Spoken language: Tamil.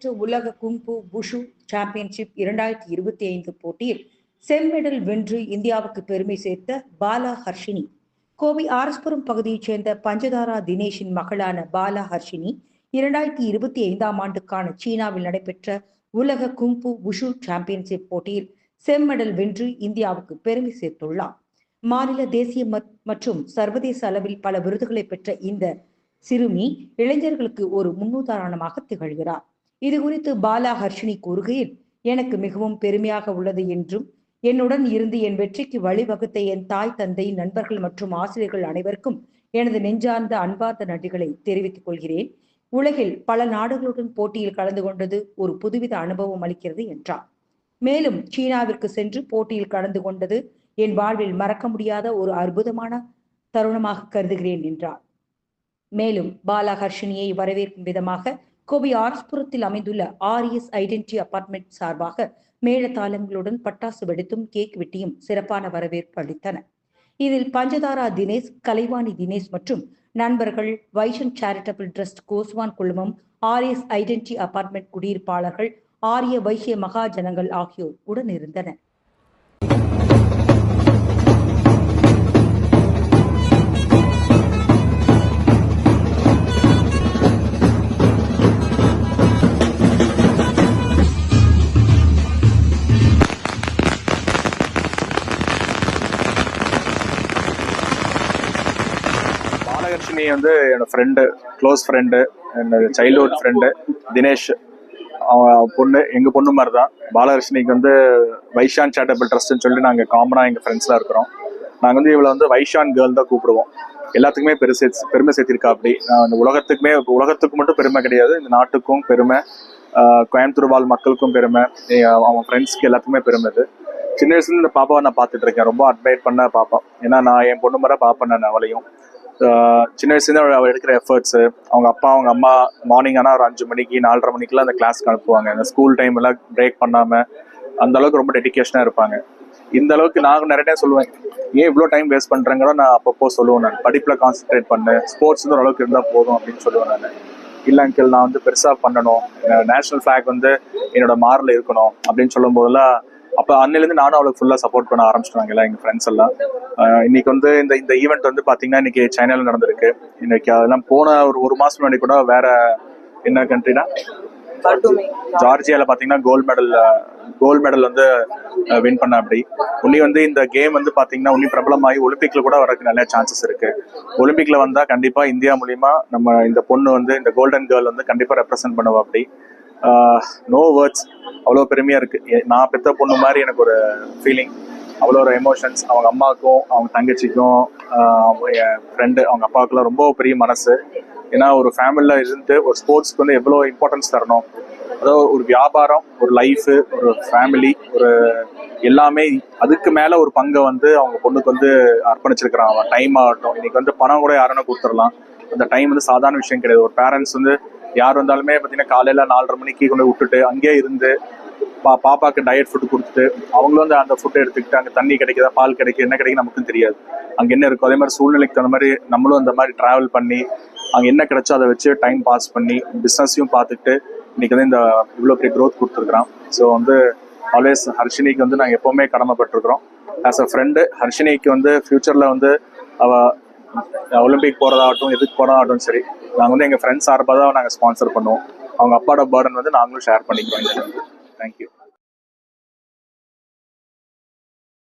நடைபெற்ற உலக கும்பு புஷு சாம்பியன்ஷிப் இரண்டாயிரத்தி இருபத்தி ஐந்து போட்டியில் செம்மெடல் வென்று இந்தியாவுக்கு பெருமை சேர்த்த பாலா ஹர்ஷினி. கோவை ஆரஸ்புரம் பகுதியைச் சேர்ந்த பஞ்சதாரா தினேஷின் மகளான பாலா ஹர்ஷினி இரண்டாயிரத்தி இருபத்தி ஐந்தாம் ஆண்டுக்கான சீனாவில் நடைபெற்ற உலக கும்பு புஷு சாம்பியன்ஷிப் போட்டியில் செம்மெடல் வென்று இந்தியாவுக்கு பெருமை சேர்த்துள்ளார். மாநில தேசிய மற்றும் சர்வதேச அளவில் பல விருதுகளை பெற்ற இந்த சிறுமி இளைஞர்களுக்கு ஒரு முன்னுதாரணமாக திகழ்கிறார். இது குறித்து பாலா ஹர்ஷினி கூறுகையில் எனக்கு மிகவும் பெருமையாக உள்ளது என்றும் என்னுடன் இருந்து என் வெற்றிக்கு வழிவகுத்த என் தாய் தந்தை நண்பர்கள் மற்றும் ஆசிரியர்கள் அனைவருக்கும் எனது நெஞ்சார்ந்த அன்பார்ந்த நன்றிகளை தெரிவித்துக் கொள்கிறேன். உலகில் பல நாடுகளுடன் போட்டியில் கலந்து கொண்டது ஒரு புதுவித அனுபவம் அளிக்கிறது என்றார். மேலும் சீனாவிற்கு சென்று போட்டியில் கலந்து கொண்டது என் வாழ்வில் மறக்க முடியாத ஒரு அற்புதமான தருணமாக கருதுகிறேன் என்றார். மேலும் பாலா ஹர்ஷினியை வரவேற்கும் விதமாக கோவை ஆர்ஸ்புரத்தில் அமைந்துள்ள ஆர்எஸ் ஐடென்டி அபார்ட்மெண்ட் சார்பாக மேளதாளங்களுடன் பட்டாசு வெடித்தும் கேக் வெட்டியும் சிறப்பான வரவேற்பு அளித்தன. இதில் பஞ்சதாரா தினேஷ் கலைவாணி தினேஷ் மற்றும் நண்பர்கள் வைஷன் சேரிட்டபிள் ட்ரஸ்ட் கோஸ்வான் குழுமம் ஆர்எஸ் ஐடென்டி அபார்ட்மெண்ட் குடியிருப்பாளர்கள் ஆரிய வைசிய மகாஜனங்கள் ஆகியோர் உடனிருந்தனர் பாலகர்ஷினி வந்து என்னோட ஃப்ரெண்டு க்ளோஸ் ஃப்ரெண்டு என்னோட சைல்ட்ஹுட் ஃப்ரெண்டு தினேஷ். அவன் பொண்ணு எங்கள் பொண்ணு மாதிரி தான் பாலகிருஷ்ணிக்கு வந்து வைஷான் சேட்டபிள் ட்ரஸ்ட்னு சொல்லிட்டு நாங்கள் காமனாக எங்கள் ஃப்ரெண்ட்ஸாக இருக்கிறோம். நாங்கள் வந்து இவளை வந்து வைஷான் கேர்ள் தான் கூப்பிடுவோம். எல்லாத்துக்குமே பெருசே பெருமை சேர்த்திருக்கா அப்படி. அந்த உலகத்துக்குமே உலகத்துக்கு மட்டும் பெருமை கிடையாது. இந்த நாட்டுக்கும் பெருமை. கோயம்புத்தூர் வாழ் மக்களுக்கும் பெருமை. அவன் ஃப்ரெண்ட்ஸ்க்கு எல்லாத்துக்குமே பெருமை இது சின்ன வயசுலேருந்து இந்த பாப்பாவை நான் பார்த்துட்டு இருக்கேன். ரொம்ப அட்மைட் பண்ண பாப்பா. ஏன்னா நான் என் பொண்ணு மாதிரி பார்ப்பேன் நான் அவளையும். சின்ன வயசுலேருந்து அவள் எடுக்கிற எஃபர்ட்ஸு அவங்க அப்பா அவங்க அம்மா மார்னிங் ஆனால் ஒரு அஞ்சு மணிக்கு நாலரை மணிக்கெல்லாம் அந்த கிளாஸ்க்கு அனுப்புவாங்க. அந்த ஸ்கூல் டைம் எல்லாம் பிரேக் பண்ணாமல் அந்த அளவுக்கு ரொம்ப டெடிகேஷனாக இருப்பாங்க. இந்த அளவுக்கு நான் நிறைய டைம் சொல்லுவேன் ஏன் இவ்வளோ டைம் வேஸ்ட் பண்ணுறேங்கிறோ நான் அப்பப்போ சொல்லுவேன் நான். படிப்பில் கான்சென்ட்ரேட் பண்ணு. ஸ்போர்ட்ஸ் வந்து ஓரளவுக்கு இருந்தால் போதும் அப்படின்னு சொல்லுவேன் நான். இல்லை அங்கிள் நான் வந்து பெருசாக பண்ணணும். நேஷனல் ஃப்ளாக் வந்து என்னோட மாரில் இருக்கணும் அப்படின்னு சொல்லும் போதெல்லாம் அப்போ அன்னிலேருந்து நானும் அவளுக்கு ஃபுல்லாக சப்போர்ட் பண்ண ஆரம்பிச்சிட்டாங்க எல்லாம் எங்கள் ஃப்ரெண்ட்ஸ் எல்லாம். இன்னைக்கு வந்து இந்த இந்த ஈவெண்ட் வந்து பார்த்தீங்கன்னா இன்னைக்கு சைனாவில் நடந்திருக்கு. இன்னைக்கு அதெல்லாம் போன ஒரு ஒரு மாதம் முன்னாடி கூட வேற என்ன கண்ட்ரினா ஜார்ஜியால பாத்தீங்கன்னா கோல்ட் மெடல் கோல்ட் மெடல் வந்து வின் பண்ண அப்படி. உன்னி வந்து இந்த கேம் வந்து பாத்தீங்கன்னா உன்னி பிரபலமாகி ஒலிம்பிக்ல கூட வரதுக்கு நிறைய சான்சஸ் இருக்கு. ஒலிம்பிக்ல வந்தா கண்டிப்பா இந்தியா மூலியமா நம்ம இந்த பொண்ணு வந்து இந்த கோல்டன் கேர்ள் வந்து கண்டிப்பா ரெப்ரசென்ட் பண்ணுவோம் அப்படி. நோ வேர்ட்ஸ் அவ்வளோ பெருமையாக இருக்குது எ- நான் பெத்த பொண்ணு மாதிரி எனக்கு ஒரு ஃபீலிங் அவ்வளோ ஒரு எமோஷன்ஸ் அவங்க அம்மாவுக்கும் அவங்க தங்கச்சிக்கும் அவங்க என் ஃப்ரெண்டு அவங்க அப்பாவுக்குலாம் ரொம்ப பெரிய மனசு. ஏன்னா ஒரு ஃபேமிலியில் இருந்து ஒரு ஸ்போர்ட்ஸ்க்கு வந்து எவ்வளோ இம்பார்ட்டன்ஸ் தரணும். அதாவது ஒரு வியாபாரம் ஒரு லைஃபு ஒரு ஃபேமிலி ஒரு எல்லாமே அதுக்கு மேலே ஒரு பங்கை வந்து அவங்க பொண்ணுக்கு வந்து அர்ப்பணிச்சிருக்கிறான் அவன் டைம் ஆகட்டும். இன்னைக்கு வந்து பணம் கூட யாருன்னா கொடுத்துடலாம். அந்த டைம் வந்து சாதாரண விஷயம் கிடையாது. ஒரு பேரண்ட்ஸ் வந்து யார் வந்தாலுமே பார்த்தீங்கன்னா காலையில் நாலரை மணிக்கு கொண்டு விட்டுட்டு அங்கேயே இருந்து பா பாப்பாக்கு டயட் ஃபுட் கொடுத்துட்டு அவங்களும் வந்து அந்த ஃபுட்டை எடுத்துக்கிட்டு அங்கே தண்ணி கிடைக்குதா பால் கிடைக்கு என்ன கிடைக்குது நமக்கும் தெரியாது. அங்கே என்ன இருக்கும் அதே மாதிரி சூழ்நிலைக்கு தகுந்த மாதிரி நம்மளும் அந்த மாதிரி ட்ராவல் பண்ணி அங்கே என்ன கிடைச்சோ அதை வச்சு டைம் பாஸ் பண்ணி பிஸ்னஸையும் பார்த்துட்டு இன்னைக்கு வந்து இந்த இவ்வளோ பெரிய க்ரோத் கொடுத்துருக்குறான். ஸோ வந்து ஆல்வேஸ் ஹர்ஷினிக்கு வந்து நாங்கள் எப்போவுமே கடமைப்பட்டிருக்கிறோம். ஆஸ் அ ஃப்ரெண்டு ஹர்ஷினிக்கு வந்து ஃப்யூச்சரில் வந்து அவள் ஒலிம்பிக் போகிறதாகட்டும் எதுக்கு போகிறதாகட்டும் சரி நாங்கள் வந்து எங்கள் ஃப்ரெண்ட்ஸ் சார்பாக தான் நாங்கள் ஸ்பான்சர் பண்ணுவோம். அவங்க அப்பாவோட பேர்டன் வந்து நாங்களும் ஷேர் பண்ணிக்கிறோம். தேங்க்யூ